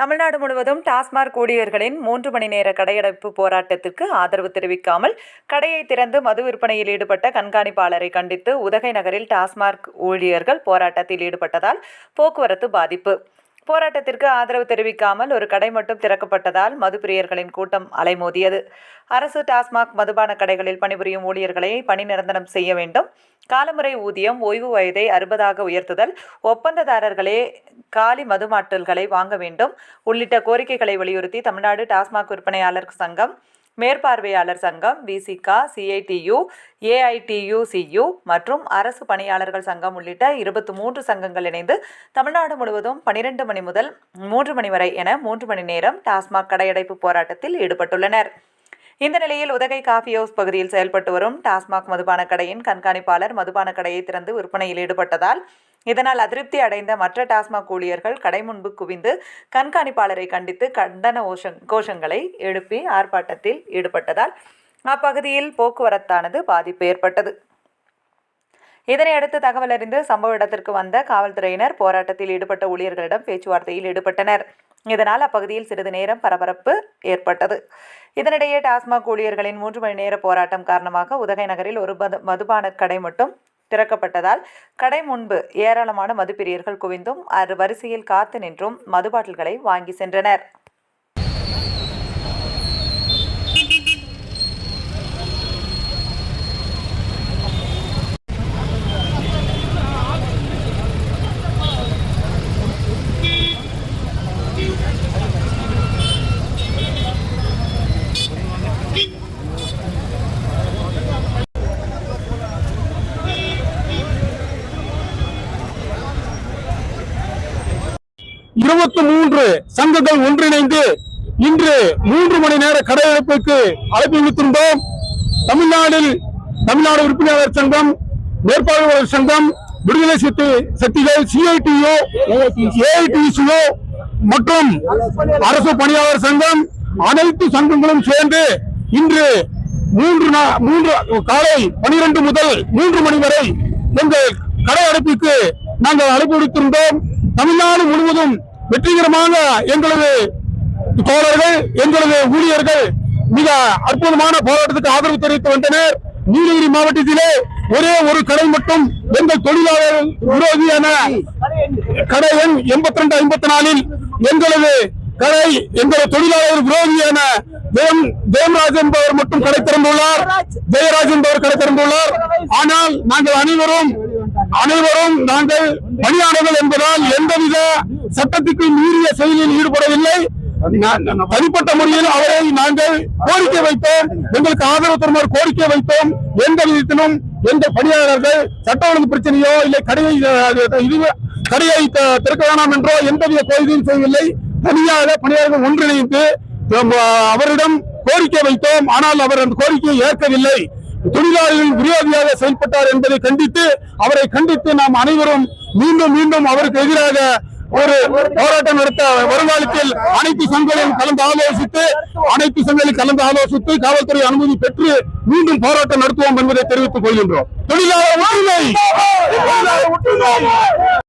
தமிழ்நாடு முழுவதும் டாஸ்மாக் ஊழியர்களின் மூன்று மணி நேர கடையடைப்பு போராட்டத்திற்கு ஆதரவு தெரிவிக்காமல் கடையை திறந்து மது விற்பனையில் ஈடுபட்ட கண்காணிப்பாளரை கண்டித்து உதகை நகரில் டாஸ்மாக் ஊழியர்கள் போராட்டத்தில் ஈடுபட்டதால் போக்குவரத்து பாதிப்பு. போராட்டத்திற்கு ஆதரவு தெரிவிக்காமல் ஒரு கடை மட்டும் திறக்கப்பட்டதால் மதுப்பிரியர்களின் கூட்டம் அலைமோதியது. அரசு டாஸ்மாக் மதுபான கடைகளில் பணிபுரியும் ஊழியர்களை பணி நிரந்தரம் செய்ய வேண்டும். காலமுறை ஊதியம் ஓய்வு வயதை அறுபதாக உயர்த்துதல் ஒப்பந்ததாரர்களே காலி மதுமாட்டல்களை வாங்க வேண்டும். உள்ளிட்ட கோரிக்கைகளை வலியுறுத்தி தமிழ்நாடு டாஸ்மாக் விற்பனையாளர் சங்கம் மேற்பார்வையாளர் சங்கம் விசிகா சிஐடியு ஏஐடியுசியு மற்றும் அரசு பணியாளர்கள் சங்கம் உள்ளிட்ட இருபத்தி மூன்று சங்கங்கள் இணைந்து தமிழ்நாடு முழுவதும் பனிரெண்டு மணி முதல் மூன்று மணி வரை என மூன்று மணி நேரம் டாஸ்மாக் கடையடைப்பு போராட்டத்தில் ஈடுபட்டுள்ளனர். இந்த நிலையில் உதகை காஃபி ஹவுஸ் பகுதியில் செயல்பட்டு வரும் டாஸ்மாக் மதுபான கடையின் கண்காணிப்பாளர் மதுபான கடையை திறந்து விற்பனையில் ஈடுபட்டதால் இதனால் அதிருப்தி அடைந்த மற்ற டாஸ்மாக் ஊழியர்கள் கடை முன்பு குவிந்து கண்காணிப்பாளரை கண்டித்து கண்டன ஓஷங் கோஷங்களை எழுப்பி ஆர்ப்பாட்டத்தில் ஈடுபட்டதால் அப்பகுதியில் போக்குவரத்தானது பாதிப்பு ஏற்பட்டது. இதனையடுத்து தகவல் அறிந்து சம்பவ இடத்திற்கு வந்த காவல்துறையினர் போராட்டத்தில் ஈடுபட்ட ஊழியர்களிடம் பேச்சுவார்த்தையில் ஈடுபட்டனர். இதனால் அப்பகுதியில் சிறிது நேரம் பரபரப்பு ஏற்பட்டது. இதனிடையே டாஸ்மாக் ஊழியர்களின் மூன்று மணி நேர போராட்டம் காரணமாக உதகை நகரில் ஒரு மது மதுபான கடை மட்டும் திறக்கப்பட்டதால் கடை முன்பு ஏராளமான மதுப்பிரியர்கள் குவிந்தும் அது வரிசையில் காத்து நின்றும் மது பாட்டில்களை வாங்கி சென்றனர். இருபத்தி மூன்று சங்கங்கள் ஒன்றிணைந்து இன்று மூன்று மணி நேர கடையெடுப்புக்கு அழைப்பு விடுத்திருந்தோம். தமிழ்நாட்டில் தமிழ்நாடு உறுப்பினர் சங்கம் மேற்பார்வையாளர் சங்கம் விடுதலை சக்தி சக்திகள் சிஐடிஓ ஏஐடிசிஓ மற்றும் அரசு பணியாளர் சங்கம் அனைத்து சங்கங்களும் சேர்ந்து இன்று மூன்று நா- மூன்று காலை பனிரெண்டு முதல் மூன்று மணி வரை எங்கள் கடை அடைப்புக்கு நாங்கள் அழைப்பு விடுத்திருந்தோம். தமிழ்நாடு முழுவதும் வெற்றிகரமாக எங்களது தோழர்கள் எங்களது ஊழியர்கள் மிக அற்புதமான போராட்டத்துக்கு ஆதரவு தெரிவித்து வந்தனர். நீலகிரி மாவட்டத்திலே ஒரே ஒரு கடை மட்டும் எங்கள் தொழிலாளர் விரோதியான கடை எண் எண்பத்தி ரெண்டு ஐம்பத்தி நாலில் எங்களது கடை எங்களது தொழிலாளர் விரோதியான ஜெயம் ஜெயம்ராஜ் என்பவர் மட்டும் கடை திறந்துள்ளார். ஜெயராஜ் என்பவர் கடை திறந்துள்ளார். ஆனால் நாங்கள் அனைவரும் அனைவரும் நாங்கள் பணியாளர்கள் என்பதால் எந்தவித சட்டத்துக்கு மீறிய செயலில் ஈடுபடவில்லை. தனிப்பட்ட முறையில் அவரை நாங்கள் கோரிக்கை வைத்தோம். எங்களுக்கு ஆதரவு தருமாறு கோரிக்கை வைத்தோம். எந்த விதத்திலும் எந்த பணியாளர்கள் சட்ட ஒழுங்கு பிரச்சனையோ இல்லை கடையை இது கடையை திறக்க வேண்டாம் என்றோ எந்தவித கோரிக்கையும் செய்யவில்லை. தனியாக பணியாளர்கள் ஒன்றிணைந்து அவரிடம் கோரிக்கை வைத்தோம். ஆனால் அவர் அந்த கோரிக்கையை ஏற்கவில்லை. தொழிலாளர்கள் விரோதியாக செயல்பட்டார் என்பதை கண்டித்து அவரை கண்டித்து நாம் அனைவரும் மீண்டும் மீண்டும் அவருக்கு எதிராக ஒரு போராட்டம் நடத்த வருங்காலத்தில் அனைத்து சங்கங்களையும் கலந்து ஆலோசித்து அனைத்து சங்கங்களும் கலந்து ஆலோசித்து காவல்துறை அனுமதி பெற்று மீண்டும் போராட்டம் நடத்துவோம் என்பதை தெரிவித்துக் கொள்கின்றோம். தொழிலாளர் தொழிலாளர் ஒற்றுமை!